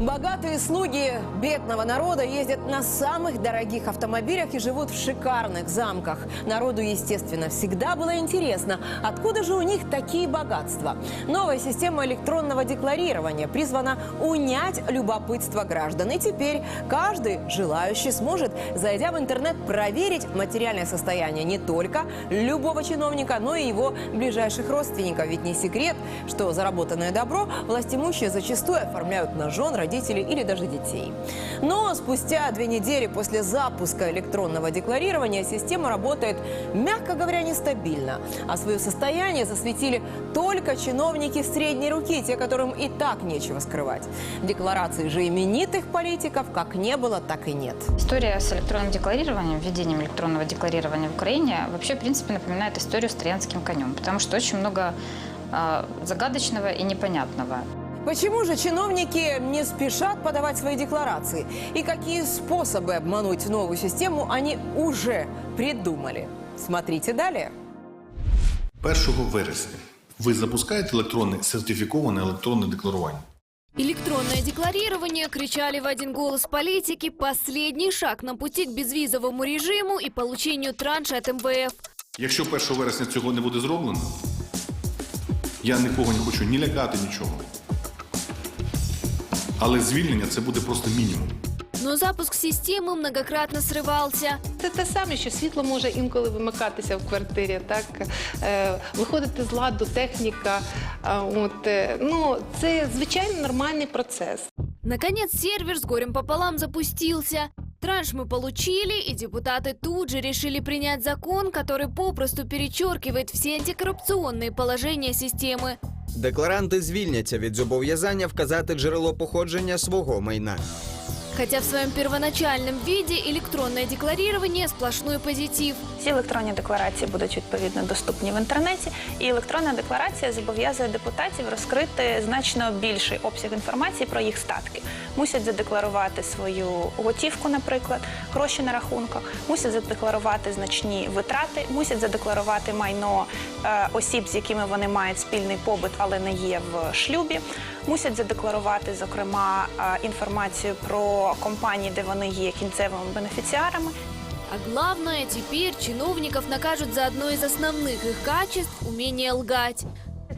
Богатые слуги бедного народа ездят на самых дорогих автомобилях и живут в шикарных замках. Народу, естественно, всегда было интересно, откуда же у них такие богатства. Новая система электронного декларирования призвана унять любопытство граждан. И теперь каждый желающий сможет, зайдя в интернет, проверить материальное состояние не только любого чиновника, но и его ближайших родственников. Ведь не секрет, что заработанное добро властимущие зачастую оформляют на жен, родителей или даже детей. Но спустя две недели после запуска электронного декларирования система работает, мягко говоря, нестабильно. А свое состояние засветили только чиновники средней руки, те, которым и так нечего скрывать. Декларации же именитых политиков как не было, так и нет. История с электронным декларированием, введением электронного декларирования в Украине вообще, в принципе, напоминает историю с троянским конем, потому что очень много э, загадочного и непонятного. Почему же чиновники не спешат подавать свои декларации? И какие способы обмануть новую систему они уже придумали? Смотрите далее. 1 вересня ви запускаєте електронне сертифіковане електронне декларування. Электронное декларирование, кричали в один голос политики, последний шаг на пути к безвизовому режиму и получению транша от МВФ. Якщо 1 вересня цього не буде зроблено, я нікого не хочу ні лякати, нічого. Але звільнення це буде просто мінімум. Но запуск системы многократно срывался. Це те саме, що світло може інколи вимикатися в квартирі, так е, виходити з ладу техніка. А, от е, ну це звичайно нормальний процес. Наконец сервер с горем пополам запустился. Транш мы получили, и депутаты тут же решили принять закон, который попросту перечеркивает все антикоррупционные положения системы. Декларанти звільняться від зобов'язання вказати джерело походження свого майна. Хотя в своем первоначальном виде электронное декларирование – сплошной позитив. Всі електронні декларації будуть відповідно доступні в інтернеті, і електронна декларація зобов'язує депутатів розкрити значно більший обсяг інформації про їх статки. Мусять задекларувати свою готівку, наприклад, гроші на рахунках, мусять задекларувати значні витрати, мусять задекларувати майно е, осіб, з якими вони мають спільний побут, але не є в шлюбі. Мусять задекларувати, зокрема, е, інформацію про компанії, де вони є кінцевими бенефіціарами. А главное, теперь чиновников накажут за одно из основных их качеств – умение лгать.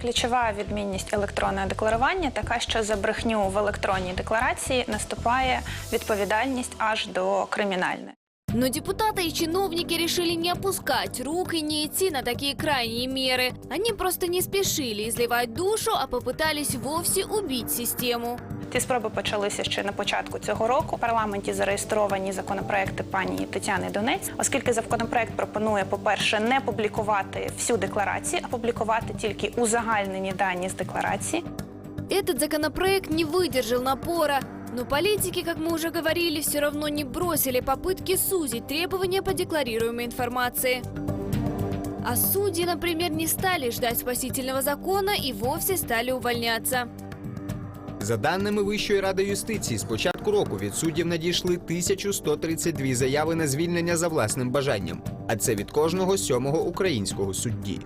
Ключова відмінність електронного декларування така, що за брехню в електронній декларації наступає відповідальність аж до кримінальної. Но депутаты и чиновники решили не опускать рук и не идти на такие крайние меры. Они просто не спешили изливать душу, а попытались вовсе убить систему. Ці спроби почалися ще на початку цього року. В парламенті зареєстровані законопроекти пані Тетяни Донець, оскільки законопроект пропонує, по-перше, не публікувати всю декларацію, а публікувати тільки узагальнені дані з декларації. Этот законопроект не выдержал напора. Но политики, как мы уже говорили, все равно не бросили попытки сузить требования по декларируемой информации. А судьи, например, не стали ждать спасительного закона и вовсе стали увольняться. За даними Вищої ради юстиції, з початку року від суддів надійшли 1132 заяви на звільнення за власним бажанням, а це від кожного сьомого українського судді.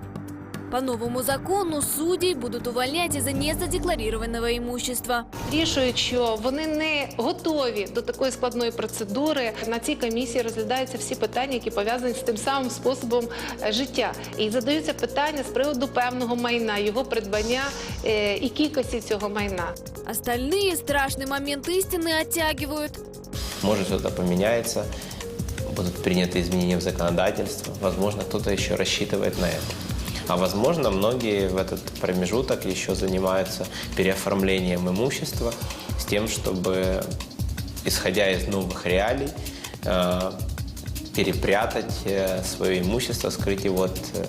По новому закону судей будут увольнять из-за незадекларированного имущества. Рішують, що вони не готові до такої складної процедури. На цій комісії розглядаються всі питання, які пов'язані з тим самим способом е, життя. І задаються питання з приводу певного майна, його придбання е, і кількості цього майна. Остальные страшный момент истины оттягивают. Может, что-то поменяется, будут приняты изменения в законодательство. Возможно, кто-то еще рассчитывает на это. А возможно, многие в этот промежуток еще занимаются переоформлением имущества с тем, чтобы, исходя из новых реалий, э, перепрятать э, свое имущество, скрыть его от э,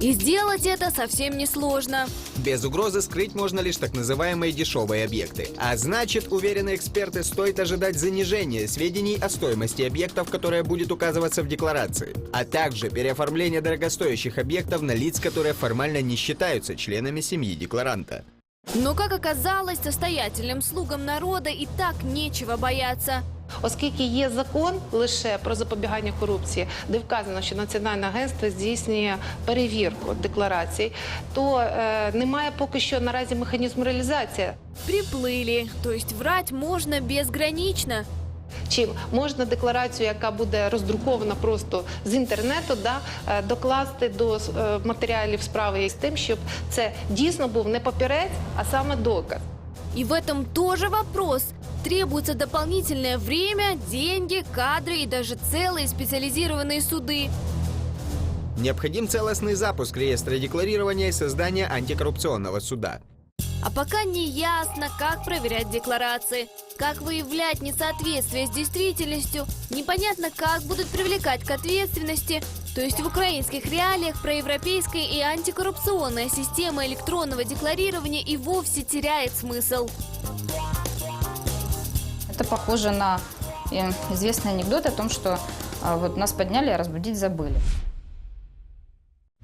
И сделать это совсем несложно. Без угрозы скрыть можно лишь так называемые дешевые объекты. А значит, уверены эксперты, стоит ожидать занижения сведений о стоимости объектов, которая будет указываться в декларации, а также переоформление дорогостоящих объектов на лиц, которые формально не считаются членами семьи декларанта. Но, как оказалось, состоятельным слугам народа и так нечего бояться. Оскільки є закон лише про запобігання корупції, де вказано, що національне агентство здійснює перевірку декларацій, то е, немає поки що наразі механізму реалізації. Приплыли, то есть врать можно безгранично. Чи можна декларацію, яка буде роздрукована просто з інтернету, да, е, докласти до е, матеріалів справи з тим, щоб це дійсно був не папірець, а саме доказ. И в этом тоже вопрос. Требуется дополнительное время, деньги, кадры и даже целые специализированные суды. Необходим целостный запуск реестра декларирования и создание антикоррупционного суда. А пока не ясно, как проверять декларации, как выявлять несоответствие с действительностью, непонятно, как будут привлекать к ответственности. То есть в украинских реалиях проевропейская и антикоррупционная система электронного декларирования и вовсе теряет смысл. Это похоже на э, известный анекдот о том, что а, вот нас подняли, а разбудить забыли.